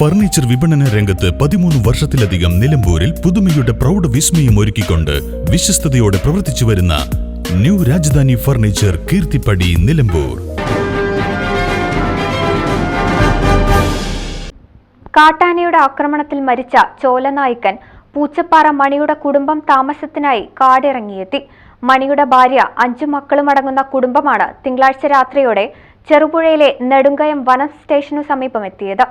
Furniture വിപണന രംഗത്ത് പതിമൂന്ന് വർഷത്തിലധികം നിലമ്പൂരിൽ പുതുമയുടെ പ്രൗഢ വിസ്മയം ഒരുക്കിക്കൊണ്ട് വിശ്വസ്തയോടെ പ്രവർത്തിച്ചു വരുന്ന ന്യൂ രാജധാനി ഫർണിച്ചർ കീർത്തിപ്പടി നിലമ്പൂർ. കാട്ടാനയുടെ ആക്രമണത്തിൽ മരിച്ച ചോലനായിക്കൻ പൂച്ചപ്പാറ മണിയുടെ കുടുംബം താമസത്തിനായി കാടിറങ്ങിയെത്തി. മണിയുടെ ഭാര്യ അഞ്ചു മക്കളുമടങ്ങുന്ന കുടുംബമാണ് തിങ്കളാഴ്ച രാത്രിയോടെ ചെറുപുഴയിലെ നെടുങ്കയം വനം സ്റ്റേഷനു സമീപം എത്തിയത്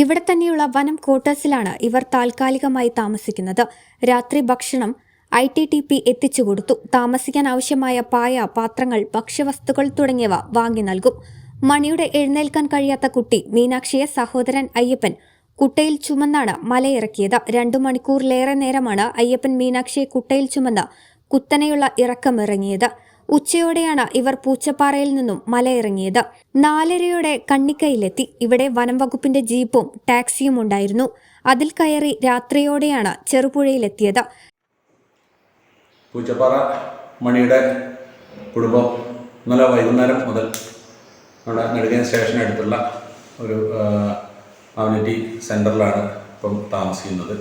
ഇവിടെ തന്നെയുള്ള വനം ക്വാർട്ടേഴ്സിലാണ് ഇവർ താൽക്കാലികമായി താമസിക്കുന്നത്. രാത്രി ഭക്ഷണം ഐ ടി ടി പി എത്തിച്ചു കൊടുത്തു. താമസിക്കാൻ ആവശ്യമായ പായ പാത്രങ്ങൾ ഭക്ഷ്യവസ്തുക്കൾ തുടങ്ങിയവ വാങ്ങി നൽകും. മണിയുടെ എഴുന്നേൽക്കാൻ കഴിയാത്ത കുട്ടി മീനാക്ഷിയെ സഹോദരൻ അയ്യപ്പൻ കുട്ടയിൽ ചുമന്നാണ് മലയിറക്കിയത്. രണ്ടു മണിക്കൂറിലേറെ നേരമാണ് അയ്യപ്പൻ മീനാക്ഷിയെ കുട്ടയിൽ ചുമന്ന് കുത്തനെയുള്ള ഇറക്കമിറങ്ങിയത്. ഉച്ചയോടെയാണ് ഇവർ പൂച്ചപ്പാറയിൽ നിന്നും മലയിറങ്ങിയത്. നാലരയോടെ കണ്ണിക്കയിലെത്തി. ഇവിടെ വനംവകുപ്പിന്റെ ജീപ്പും ടാക്സിയും ഉണ്ടായിരുന്നു. അതിൽ കയറി രാത്രിയോടെയാണ് ചെറുപുഴയിലെത്തിയത്. പൂച്ചപ്പാറ മണിയുടെ കുടുംബം ഇന്നലെ വൈകുന്നേരം മുതൽ നമ്മുടെ നെടുകയം സ്റ്റേഷനടുത്തുള്ള ഒരു കമ്മ്യൂണിറ്റി സെന്ററിലാണ് ഇപ്പം താമസിക്കുന്നത്.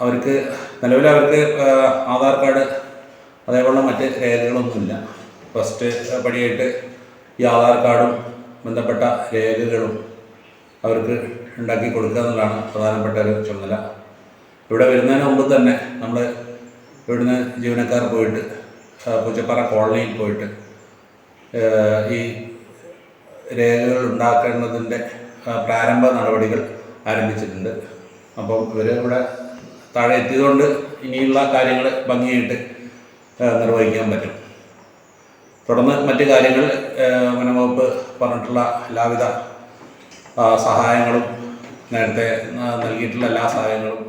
അവർക്ക് നിലവിൽ അവർക്ക് ആധാർ കാർഡ് അതേപോലെ മറ്റ് രേഖകളൊന്നുമില്ല. ഫസ്റ്റ് പടിയായിട്ട് ഈ ആധാർ കാർഡും ബന്ധപ്പെട്ട രേഖകളും അവർക്ക് ഉണ്ടാക്കി കൊടുക്കുക എന്നുള്ളതാണ് പ്രധാനപ്പെട്ട ഒരു ചുമതല. ഇവിടെ വരുന്നതിന് മുമ്പ് തന്നെ നമ്മൾ ഇവിടുന്ന് ജീവനക്കാർ പോയിട്ട് പൂച്ചപ്പാറ കോളനിയിൽ പോയിട്ട് ഈ രേഖകൾ ഉണ്ടാക്കേണ്ടതിന്റെ പ്രാരംഭ നടപടികൾ ആരംഭിച്ചിട്ടുണ്ട്. അപ്പം ഇവർ ഇവിടെ താഴെ എത്തിയതുകൊണ്ട് ഇനിയുള്ള കാര്യങ്ങൾ ഭംഗിയായിട്ട് നിർവഹിക്കാൻ പറ്റും. തുടർന്ന് മറ്റ് കാര്യങ്ങൾ വനംവകുപ്പ് പറഞ്ഞിട്ടുള്ള എല്ലാവിധ സഹായങ്ങളും നേരത്തെ നൽകിയിട്ടുള്ള എല്ലാ സഹായങ്ങളും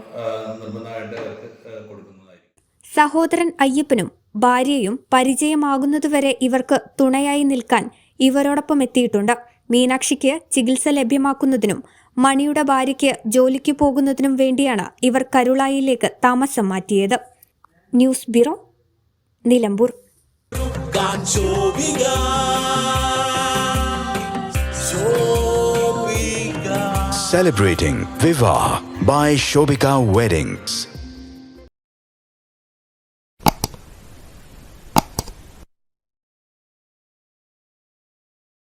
നിർബന്ധമായിട്ട് അവർക്ക് കൊടുക്കുന്നതായിരിക്കും. സഹോദരൻ അയ്യപ്പനും ഭാര്യയും പരിചയമാകുന്നതുവരെ ഇവർക്ക് തുണയായി നിൽക്കാൻ ഇവരോടൊപ്പം എത്തിയിട്ടുണ്ട്. മീനാക്ഷിക്ക് ചികിത്സ ലഭ്യമാക്കുന്നതിനും മണിയുടെ ഭാര്യയ്ക്ക് ജോലിക്ക് പോകുന്നതിനും വേണ്ടിയാണ് ഇവർ കരുളായിലേക്ക് താമസം മാറ്റിയത്. News bureau Nilambur Celebrating Viva by Shobika Weddings.